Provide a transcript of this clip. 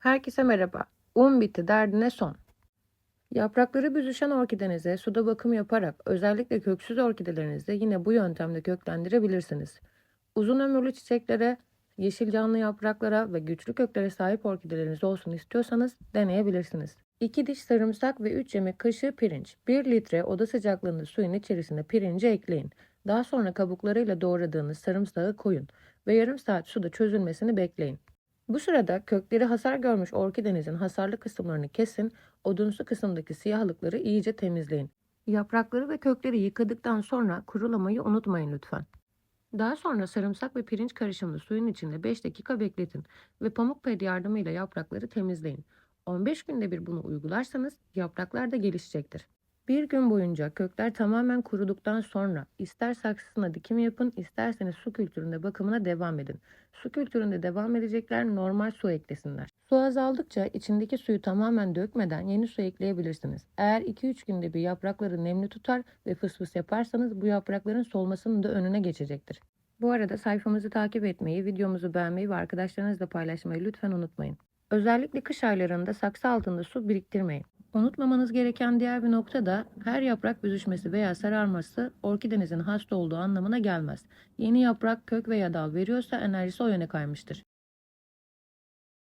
Herkese merhaba. Un bitti derdine son. Yaprakları büzüşen orkidenize suda bakım yaparak özellikle köksüz orkidelerinizde yine bu yöntemle köklendirebilirsiniz. Uzun ömürlü çiçeklere, yeşil canlı yapraklara ve güçlü köklere sahip orkideleriniz olsun istiyorsanız deneyebilirsiniz. 2 diş sarımsak ve 3 yemek kaşığı pirinç. 1 litre oda sıcaklığında suyun içerisine pirinci ekleyin. Daha sonra kabuklarıyla doğradığınız sarımsağı koyun ve yarım saat suda çözülmesini bekleyin. Bu sırada kökleri hasar görmüş orkidenizin hasarlı kısımlarını kesin, odunsu kısımdaki siyahlıkları iyice temizleyin. Yaprakları ve kökleri yıkadıktan sonra kurulamayı unutmayın lütfen. Daha sonra sarımsak ve pirinç karışımını suyun içinde 5 dakika bekletin ve pamuk ped yardımıyla yaprakları temizleyin. 15 günde bir bunu uygularsanız yapraklar da gelişecektir. Bir gün boyunca kökler tamamen kuruduktan sonra ister saksısına dikim yapın, isterseniz su kültüründe bakımına devam edin. Su kültüründe devam edecekler normal su eklesinler. Su azaldıkça içindeki suyu tamamen dökmeden yeni su ekleyebilirsiniz. Eğer 2-3 günde bir yaprakları nemli tutar ve fısfıs yaparsanız bu yaprakların solmasının da önüne geçecektir. Bu arada sayfamızı takip etmeyi, videomuzu beğenmeyi ve arkadaşlarınızla paylaşmayı lütfen unutmayın. Özellikle kış aylarında saksı altında su biriktirmeyin. Unutmamanız gereken diğer bir nokta da her yaprak büzüşmesi veya sararması orkidenizin hasta olduğu anlamına gelmez. Yeni yaprak, kök veya dal veriyorsa enerjisi o yöne kaymıştır.